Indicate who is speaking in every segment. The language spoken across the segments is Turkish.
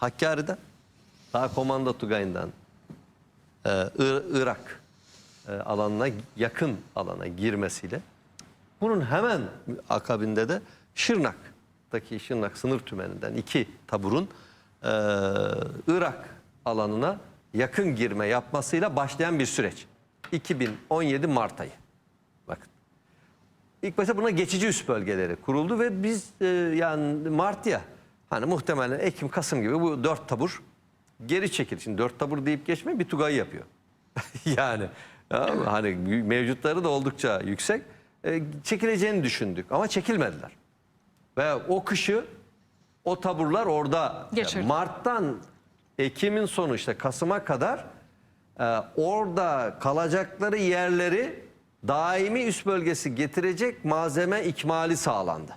Speaker 1: Hakkari'den, daha komando Tugay'ından e, Ir- Irak e, alanına yakın alana girmesiyle bunun hemen akabinde de Şırnak'taki Şırnak sınır tümeninden iki taburun e, Irak alanına yakın girme yapmasıyla başlayan bir süreç. 2017 Mart ayı. Bakın. İlk başta buna geçici üst bölgeleri kuruldu ve biz e, yani Mart ya hani muhtemelen Ekim Kasım gibi bu dört tabur geri çekildi. Şimdi dört tabur deyip geçme bir tugayı yapıyor. yani ama hani mevcutları da oldukça yüksek. E, çekileceğini düşündük ama çekilmediler. Ve o kışı o taburlar orada
Speaker 2: Geçirdi.
Speaker 1: Mart'tan Ekim'in sonu işte Kasım'a kadar e, orada kalacakları yerleri daimi üst bölgesi getirecek malzeme ikmali sağlandı.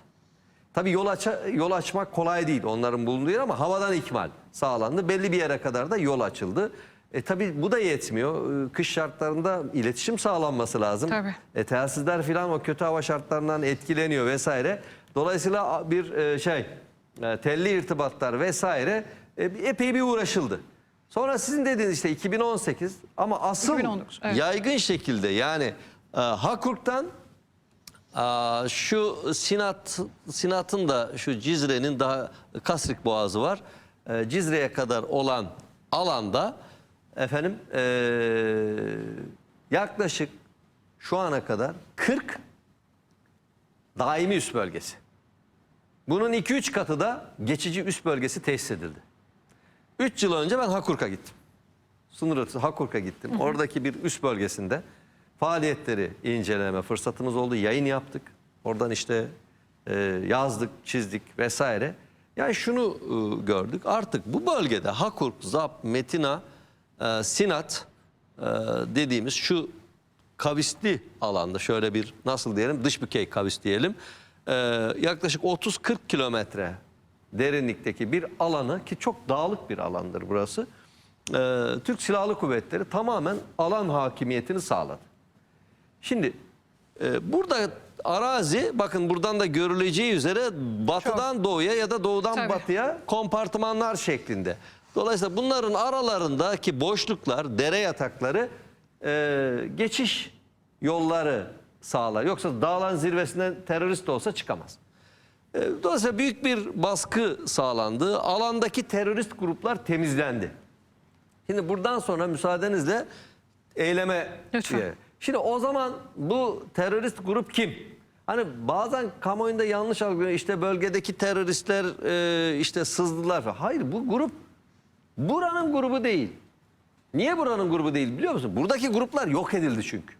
Speaker 1: Tabii yol, aça, yol açmak kolay değil onların bulunduğu yer ama havadan ikmal sağlandı. Belli bir yere kadar da yol açıldı. E tabii bu da yetmiyor. E, Kış şartlarında iletişim sağlanması lazım.
Speaker 2: Tabii.
Speaker 1: E, telsizler filan o kötü hava şartlarından etkileniyor vesaire. Dolayısıyla bir e, şey e, telli irtibatlar vesaire e, epey bir uğraşıldı. Sonra sizin dediğiniz işte 2018 ama asıl
Speaker 2: 2019, evet.
Speaker 1: yaygın şekilde yani e, Hakurk'tan şu Sinat Sinat'ın da şu Cizre'nin daha Kasrik Boğazı var. Ee, Cizre'ye kadar olan alanda efendim ee, yaklaşık şu ana kadar 40 daimi üst bölgesi. Bunun 2-3 katı da geçici üst bölgesi tesis edildi. 3 yıl önce ben Hakurk'a gittim. Sınır ötesi Hakurk'a gittim. Oradaki bir üst bölgesinde faaliyetleri inceleme fırsatımız oldu. Yayın yaptık. Oradan işte e, yazdık, çizdik vesaire. Yani şunu e, gördük. Artık bu bölgede Hakurk, Zap, Metina, e, Sinat e, dediğimiz şu kavisli alanda şöyle bir nasıl diyelim dış bükey kavis diyelim. E, yaklaşık 30-40 kilometre derinlikteki bir alanı ki çok dağlık bir alandır burası. e, Türk Silahlı Kuvvetleri tamamen alan hakimiyetini sağladı. Şimdi e, burada arazi bakın buradan da görüleceği üzere batıdan doğuya ya da doğudan
Speaker 2: Tabii.
Speaker 1: batıya kompartımanlar şeklinde. Dolayısıyla bunların aralarındaki boşluklar, dere yatakları e, geçiş yolları sağlar. Yoksa dağların zirvesinden terörist de olsa çıkamaz. E, Dolayısıyla büyük bir baskı sağlandı. Alandaki terörist gruplar temizlendi. Şimdi buradan sonra müsaadenizle eyleme
Speaker 2: Lütfen.
Speaker 1: diye. Şimdi o zaman bu terörist grup kim? Hani bazen kamuoyunda yanlış algılıyor. İşte bölgedeki teröristler e, işte sızdılar. Hayır bu grup buranın grubu değil. Niye buranın grubu değil biliyor musun? Buradaki gruplar yok edildi çünkü.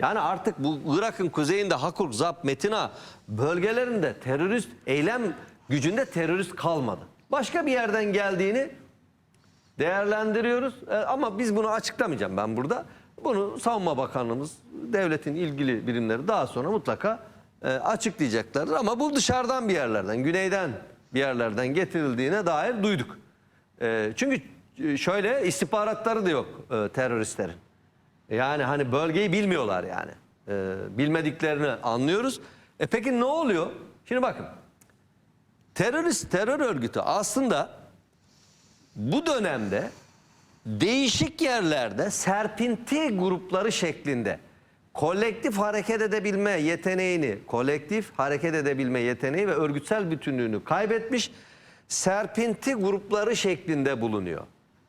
Speaker 1: Yani artık bu Irak'ın kuzeyinde Hakurk, Zap, Metina bölgelerinde terörist eylem gücünde terörist kalmadı. Başka bir yerden geldiğini değerlendiriyoruz. E, ama biz bunu açıklamayacağım ben burada. Bunu Savunma Bakanlığımız, devletin ilgili birimleri daha sonra mutlaka e, açıklayacaklardır. Ama bu dışarıdan bir yerlerden, güneyden bir yerlerden getirildiğine dair duyduk. E, çünkü e, şöyle istihbaratları da yok e, teröristlerin. Yani hani bölgeyi bilmiyorlar yani. E, bilmediklerini anlıyoruz. E peki ne oluyor? Şimdi bakın. Terörist terör örgütü aslında bu dönemde değişik yerlerde serpinti grupları şeklinde kolektif hareket edebilme yeteneğini, kolektif hareket edebilme yeteneği ve örgütsel bütünlüğünü kaybetmiş serpinti grupları şeklinde bulunuyor.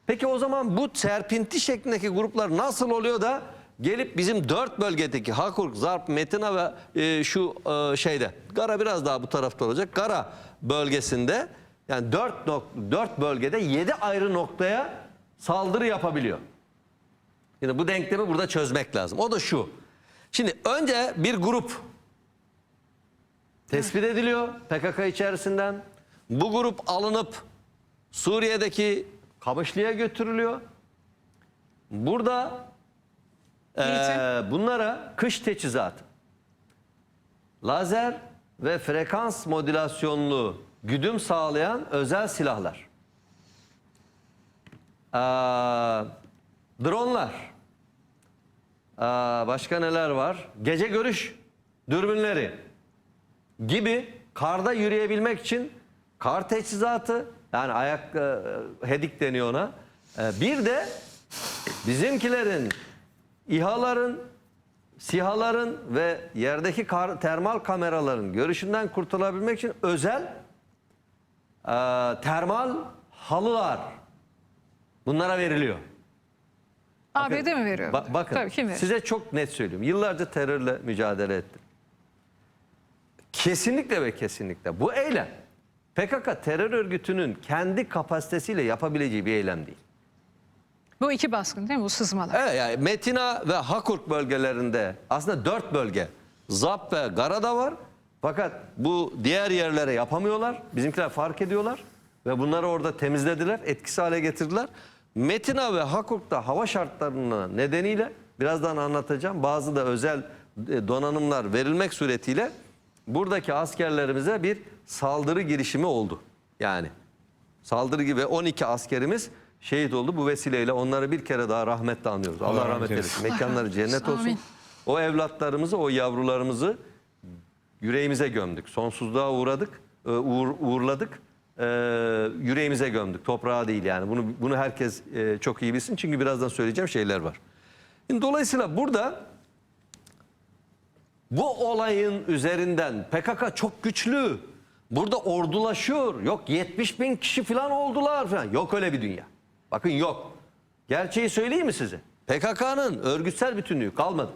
Speaker 1: Peki o zaman bu serpinti şeklindeki gruplar nasıl oluyor da gelip bizim dört bölgedeki Hakurk, Zarp, Metina ve e, şu e, şeyde Gara biraz daha bu tarafta olacak. Gara bölgesinde yani dört, dört bölgede yedi ayrı noktaya saldırı yapabiliyor. Şimdi bu denklemi burada çözmek lazım. O da şu. Şimdi önce bir grup tespit ediliyor PKK içerisinden. Bu grup alınıp Suriye'deki Kamışlı'ya götürülüyor. Burada
Speaker 2: Eğitim.
Speaker 1: bunlara kış teçhizatı, lazer ve frekans modülasyonlu güdüm sağlayan özel silahlar, Eee, dronlar, Eee, başka neler var? Gece görüş dürbünleri gibi karda yürüyebilmek için kar teçhizatı Yani ayak e, hedik deniyor ona. E, bir de bizimkilerin İHA'ların, SİHA'ların ve yerdeki kar- termal kameraların görüşünden kurtulabilmek için özel e, termal halılar bunlara veriliyor.
Speaker 2: ABD mi veriyor?
Speaker 1: Ba- bakın
Speaker 2: Tabii kim
Speaker 1: size çok net söylüyorum. Yıllarca terörle mücadele ettim. Kesinlikle ve kesinlikle bu eylem PKK terör örgütünün kendi kapasitesiyle yapabileceği bir eylem değil.
Speaker 2: Bu iki baskın değil mi? Bu sızmalar.
Speaker 1: Evet yani Metina ve Hakurk bölgelerinde aslında dört bölge Zap ve Garada var. Fakat bu diğer yerlere yapamıyorlar. Bizimkiler fark ediyorlar ve bunları orada temizlediler, etkisiz hale getirdiler. Metina ve Hakurk'ta hava şartlarının nedeniyle birazdan anlatacağım. Bazı da özel e, donanımlar verilmek suretiyle buradaki askerlerimize bir saldırı girişimi oldu. Yani saldırı gibi 12 askerimiz şehit oldu. Bu vesileyle onları bir kere daha rahmetle anıyoruz. Allah,
Speaker 3: rahmet
Speaker 1: rahmet eylesin. Mekanları cennet olsun.
Speaker 2: Amin.
Speaker 1: O evlatlarımızı, o yavrularımızı yüreğimize gömdük. Sonsuzluğa uğradık, e, uğur, uğurladık. E, yüreğimize gömdük. Toprağa değil yani. Bunu bunu herkes e, çok iyi bilsin. Çünkü birazdan söyleyeceğim şeyler var. Şimdi dolayısıyla burada bu olayın üzerinden PKK çok güçlü. Burada ordulaşıyor. Yok 70 bin kişi falan oldular falan. Yok öyle bir dünya. Bakın yok. Gerçeği söyleyeyim mi size? PKK'nın örgütsel bütünlüğü kalmadı.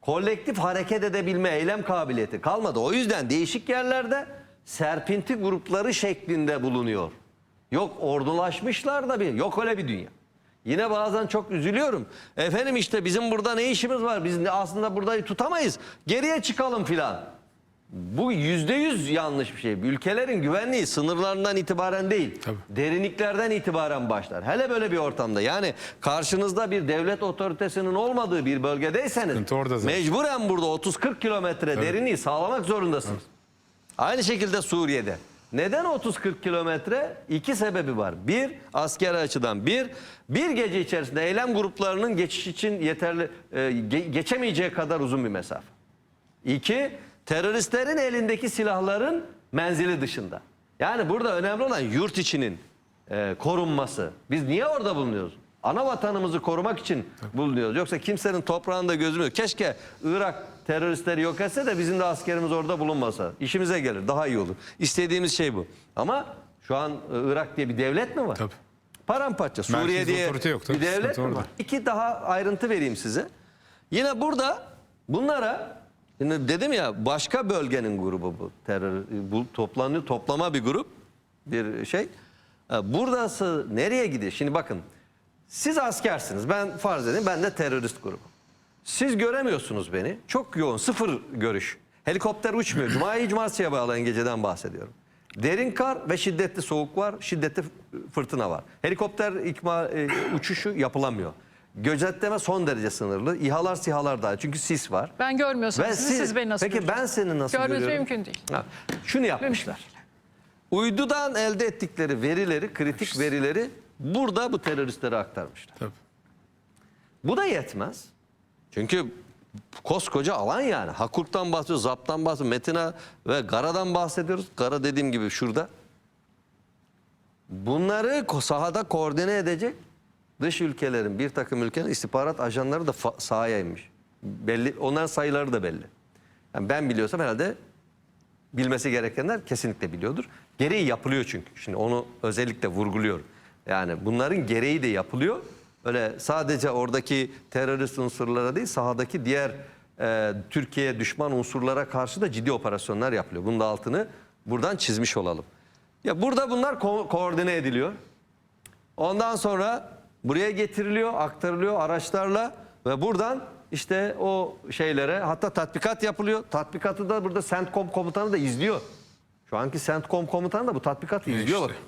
Speaker 1: Kolektif hareket edebilme, eylem kabiliyeti kalmadı. O yüzden değişik yerlerde serpinti grupları şeklinde bulunuyor. Yok ordulaşmışlar da bir, yok öyle bir dünya. Yine bazen çok üzülüyorum. Efendim işte bizim burada ne işimiz var? Biz aslında burada tutamayız. Geriye çıkalım filan. Bu yüzde yüz yanlış bir şey. Ülkelerin güvenliği sınırlarından itibaren değil.
Speaker 3: Tabii.
Speaker 1: Derinliklerden itibaren başlar. Hele böyle bir ortamda. Yani karşınızda bir devlet otoritesinin olmadığı bir bölgedeyseniz mecburen burada 30-40 kilometre derinliği sağlamak zorundasınız. Aynı şekilde Suriye'de. Neden 30-40 kilometre? İki sebebi var. Bir, askeri açıdan. Bir, bir gece içerisinde eylem gruplarının geçiş için yeterli, e, ge- geçemeyeceği kadar uzun bir mesafe. İki, teröristlerin elindeki silahların menzili dışında. Yani burada önemli olan yurt içinin e, korunması. Biz niye orada bulunuyoruz? Ana vatanımızı korumak için bulunuyoruz. Yoksa kimsenin toprağında gözüm yok. Keşke Irak teröristleri yok etse de bizim de askerimiz orada bulunmasa. İşimize gelir, daha iyi olur. İstediğimiz şey bu. Ama şu an e, Irak diye bir devlet mi var?
Speaker 3: Tabii.
Speaker 1: Paramparça. Suriye diye
Speaker 3: yok, tabii.
Speaker 1: bir devlet mi var? İki daha ayrıntı vereyim size. Yine burada bunlara şimdi dedim ya başka bölgenin grubu bu terör bu toplanıyor toplama bir grup bir şey. E, Buradası nereye gidiyor? Şimdi bakın siz askersiniz. Ben farz edeyim ben de terörist grubu. Siz göremiyorsunuz beni. Çok yoğun sıfır görüş. Helikopter uçmuyor. Cuma'yı cumartesiye bağlayan geceden bahsediyorum. Derin kar ve şiddetli soğuk var, şiddetli fırtına var. Helikopter ikma, e, uçuşu yapılamıyor. Gözetleme son derece sınırlı. İHA'lar SİHA'lar dahil. Çünkü sis var.
Speaker 2: Ben görmüyorsam
Speaker 1: Ve
Speaker 2: sizi, siz beni nasıl
Speaker 1: Peki ben seni nasıl
Speaker 2: Görmeniz
Speaker 1: görüyorum?
Speaker 2: mümkün değil.
Speaker 1: Ha, şunu yapmışlar. Uydudan elde ettikleri verileri, kritik verileri burada bu teröristlere aktarmışlar.
Speaker 3: Tabii.
Speaker 1: Bu da yetmez. Çünkü koskoca alan yani. Hakurk'tan bahsediyoruz, Zap'tan bahsediyoruz, Metina ve Gara'dan bahsediyoruz. Gara dediğim gibi şurada. Bunları sahada koordine edecek dış ülkelerin, bir takım ülkenin istihbarat ajanları da sahaya inmiş. Belli, onların sayıları da belli. Yani ben biliyorsam herhalde bilmesi gerekenler kesinlikle biliyordur. Gereği yapılıyor çünkü. Şimdi onu özellikle vurguluyorum. Yani bunların gereği de yapılıyor. Öyle sadece oradaki terörist unsurlara değil sahadaki diğer e, Türkiye'ye düşman unsurlara karşı da ciddi operasyonlar yapılıyor. Bunun da altını buradan çizmiş olalım. Ya burada bunlar ko- koordine ediliyor. Ondan sonra buraya getiriliyor, aktarılıyor araçlarla ve buradan işte o şeylere hatta tatbikat yapılıyor. Tatbikatı da burada CENTCOM komutanı da izliyor. Şu anki CENTCOM komutanı da bu tatbikatı izliyor bak.
Speaker 3: işte.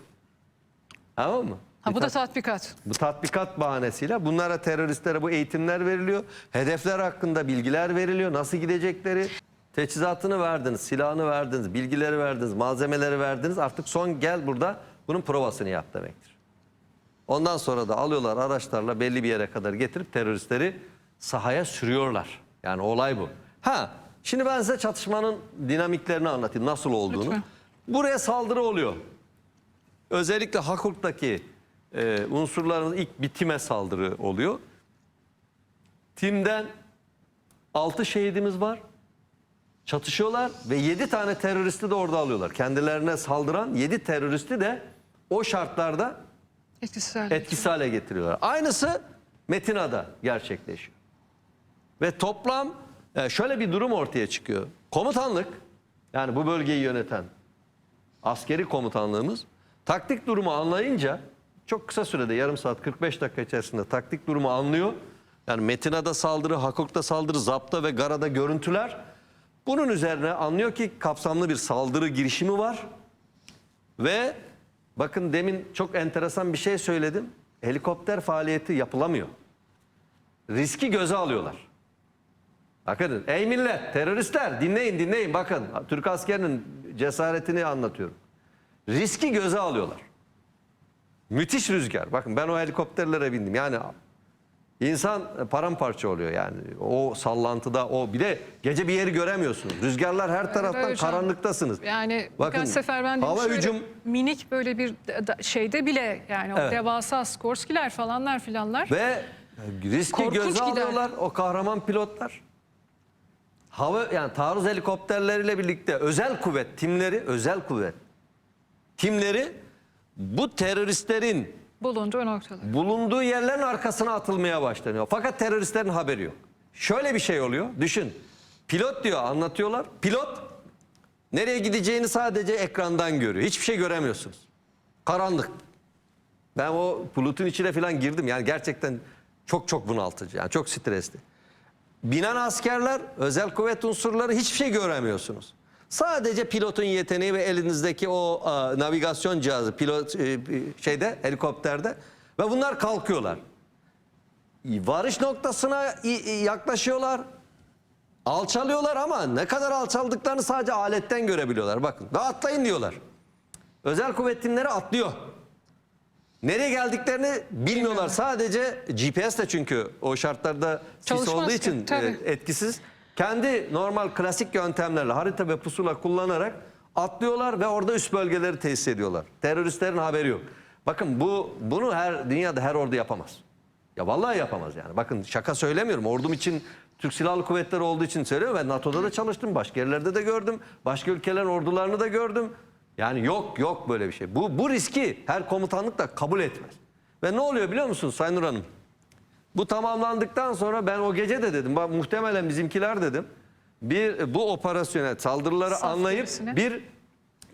Speaker 1: Tamam mı?
Speaker 2: Ha, bu da
Speaker 1: tat-
Speaker 2: tatbikat.
Speaker 1: bu tatbikat bahanesiyle bunlara teröristlere bu eğitimler veriliyor. Hedefler hakkında bilgiler veriliyor. Nasıl gidecekleri. Teçhizatını verdiniz, silahını verdiniz, bilgileri verdiniz, malzemeleri verdiniz. Artık son gel burada bunun provasını yap demektir. Ondan sonra da alıyorlar araçlarla belli bir yere kadar getirip teröristleri sahaya sürüyorlar. Yani olay bu. Ha şimdi ben size çatışmanın dinamiklerini anlatayım nasıl olduğunu.
Speaker 2: Lütfen.
Speaker 1: Buraya saldırı oluyor. Özellikle Hakurk'taki e, unsurların ilk bir time saldırı oluyor. Timden 6 şehidimiz var. Çatışıyorlar ve 7 tane teröristi de orada alıyorlar. Kendilerine saldıran 7 teröristi de o şartlarda
Speaker 2: Etkisiz hale.
Speaker 1: etkisiz hale getiriyorlar. Aynısı Metina'da gerçekleşiyor. Ve toplam e, şöyle bir durum ortaya çıkıyor. Komutanlık yani bu bölgeyi yöneten askeri komutanlığımız taktik durumu anlayınca çok kısa sürede yarım saat 45 dakika içerisinde taktik durumu anlıyor. Yani Metina'da saldırı, Hakuk'ta saldırı, Zap'ta ve Gara'da görüntüler. Bunun üzerine anlıyor ki kapsamlı bir saldırı girişimi var. Ve bakın demin çok enteresan bir şey söyledim. Helikopter faaliyeti yapılamıyor. Riski göze alıyorlar. Bakın ey millet teröristler dinleyin dinleyin bakın Türk askerinin cesaretini anlatıyorum. Riski göze alıyorlar. Müthiş rüzgar. Bakın ben o helikopterlere bindim. Yani insan paramparça oluyor yani. O sallantıda o bir de gece bir yeri göremiyorsunuz. Rüzgarlar her taraftan
Speaker 2: canım.
Speaker 1: karanlıktasınız.
Speaker 2: Yani
Speaker 1: Bakın,
Speaker 2: birkaç sefer ben
Speaker 1: hava hücum
Speaker 2: minik böyle bir şeyde bile yani o
Speaker 1: Evet.
Speaker 2: devasa Skorskiler falanlar filanlar.
Speaker 1: Ve riski
Speaker 2: Korkunç
Speaker 1: göze
Speaker 2: gider.
Speaker 1: alıyorlar o kahraman pilotlar. Hava yani taarruz helikopterleriyle birlikte özel kuvvet timleri, özel kuvvet timleri bu teröristlerin
Speaker 2: bulunduğu noktalar.
Speaker 1: bulunduğu yerlerin arkasına atılmaya başlanıyor. Fakat teröristlerin haberi yok. Şöyle bir şey oluyor. Düşün. Pilot diyor anlatıyorlar. Pilot nereye gideceğini sadece ekrandan görüyor. Hiçbir şey göremiyorsunuz. Karanlık. Ben o bulutun içine falan girdim. Yani gerçekten çok çok bunaltıcı. Yani çok stresli. Binen askerler, özel kuvvet unsurları hiçbir şey göremiyorsunuz. Sadece pilotun yeteneği ve elinizdeki o a, navigasyon cihazı pilot e, şeyde helikopterde ve bunlar kalkıyorlar. Varış noktasına yaklaşıyorlar. Alçalıyorlar ama ne kadar alçaldıklarını sadece aletten görebiliyorlar. Bakın ve atlayın diyorlar. Özel kuvvet timleri atlıyor. Nereye geldiklerini bilmiyorlar. Sadece GPS de çünkü o şartlarda sis olduğu için
Speaker 2: tabii.
Speaker 1: e, etkisiz. Kendi normal klasik yöntemlerle harita ve pusula kullanarak atlıyorlar ve orada üst bölgeleri tesis ediyorlar. Teröristlerin haberi yok. Bakın bu bunu her dünyada her ordu yapamaz. Ya vallahi yapamaz yani. Bakın şaka söylemiyorum. Ordum için Türk Silahlı Kuvvetleri olduğu için söylüyorum. Ben NATO'da da çalıştım. Başka yerlerde de gördüm. Başka ülkelerin ordularını da gördüm. Yani yok yok böyle bir şey. Bu, bu riski her komutanlık da kabul etmez. Ve ne oluyor biliyor musunuz Sayın Nur Hanım? Bu tamamlandıktan sonra ben o gece de dedim. Bak, muhtemelen bizimkiler dedim. Bir bu operasyona saldırıları
Speaker 2: Saf
Speaker 1: anlayıp
Speaker 2: gerisine.
Speaker 1: bir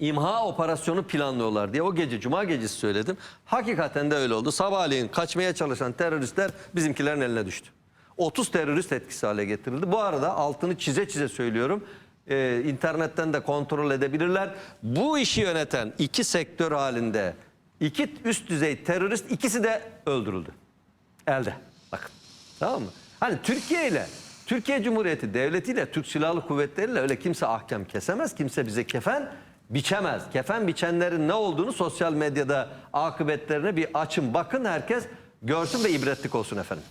Speaker 1: imha operasyonu planlıyorlar diye o gece cuma gecesi söyledim. Hakikaten de öyle oldu. Sabahleyin kaçmaya çalışan teröristler bizimkilerin eline düştü. 30 terörist etkisi hale getirildi. Bu arada altını çize çize söylüyorum. Ee, internetten de kontrol edebilirler. Bu işi yöneten iki sektör halinde iki üst düzey terörist ikisi de öldürüldü. Elde. Tamam mı? Hani Türkiye ile Türkiye Cumhuriyeti Devleti ile Türk Silahlı Kuvvetleri ile öyle kimse ahkam kesemez. Kimse bize kefen biçemez. Kefen biçenlerin ne olduğunu sosyal medyada akıbetlerine bir açın bakın herkes görsün ve ibretlik olsun efendim.